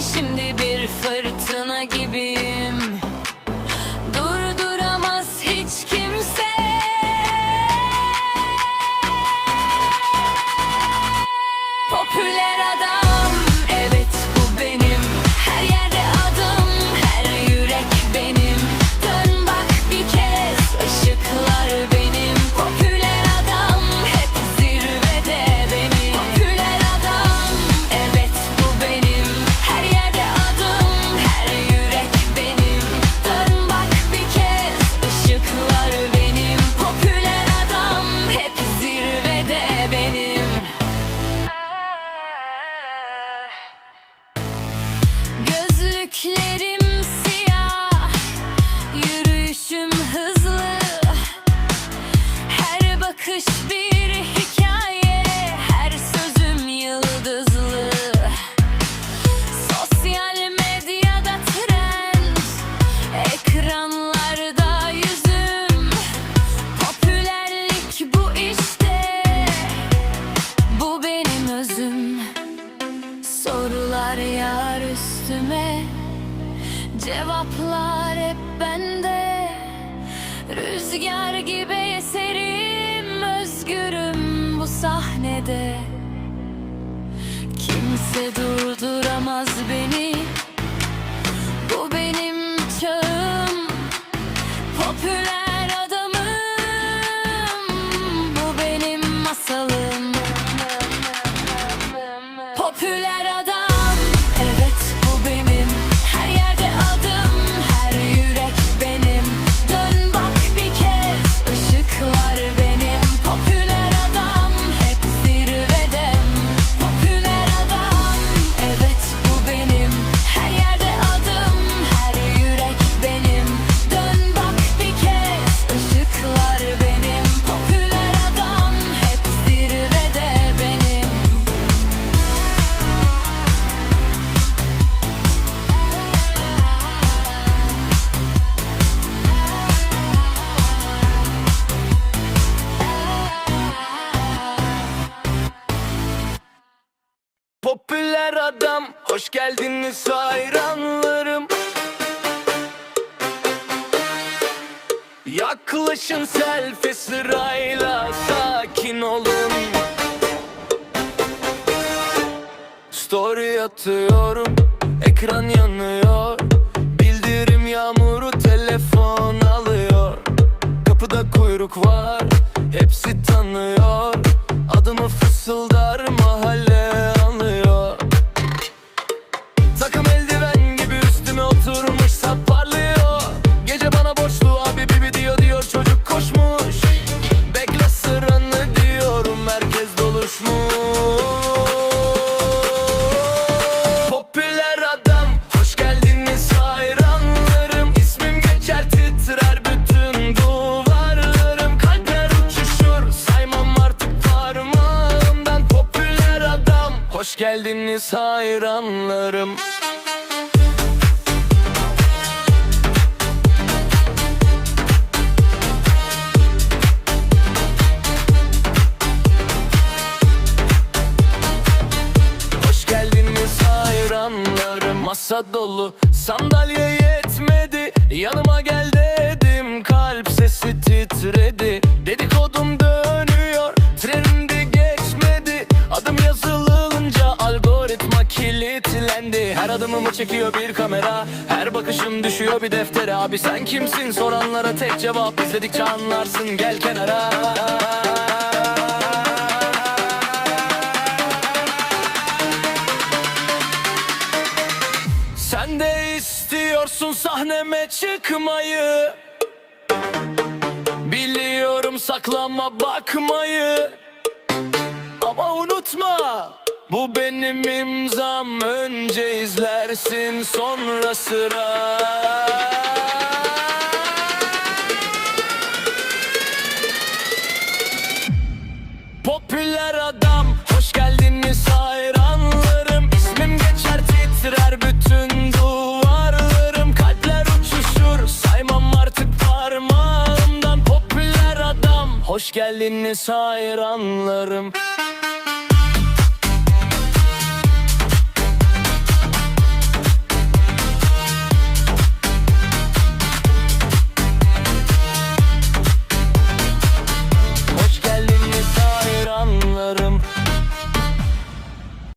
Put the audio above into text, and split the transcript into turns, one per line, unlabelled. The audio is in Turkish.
şimdi bir fırtına gibiyim. Gökler Rüzgar gibi eserim Özgürüm bu sahnede. Kimse durduramaz beni. Bu benim çağım Popüler adamım. Bu benim masalım. Popüler Popüler adam
hoş geldiniz hayranlarım. Yaklaşın selfie sırayla sakin olun. Story atıyorum ekran yanıyor Popüler adam hoş geldiniz hayranlarım. İsmim geçer titrer bütün duvarlarım. Kalpler uçuşur saymam artık parmağımdan. Popüler adam hoş geldiniz hayranlarım Masa dolu sandalye yetmedi. Yanıma gel dedim kalp sesi titredi. Dedikodum dönüyor trendi geçmedi. Adım yazılınca algoritma kilitlendi. Her adımımı çekiyor bir kamera Her bakışım düşüyor bir deftere. Abi sen kimsin? Soranlara tek cevap izledikçe anlarsın. Gel kenara istiyorsun sahneme çıkmayı. Biliyorum saklama bakmayı. Ama unutma bu benim imzam. Önce izlersin sonra sıra. Popüler adam hoş geldiniz hoş geldiniz hayranlarım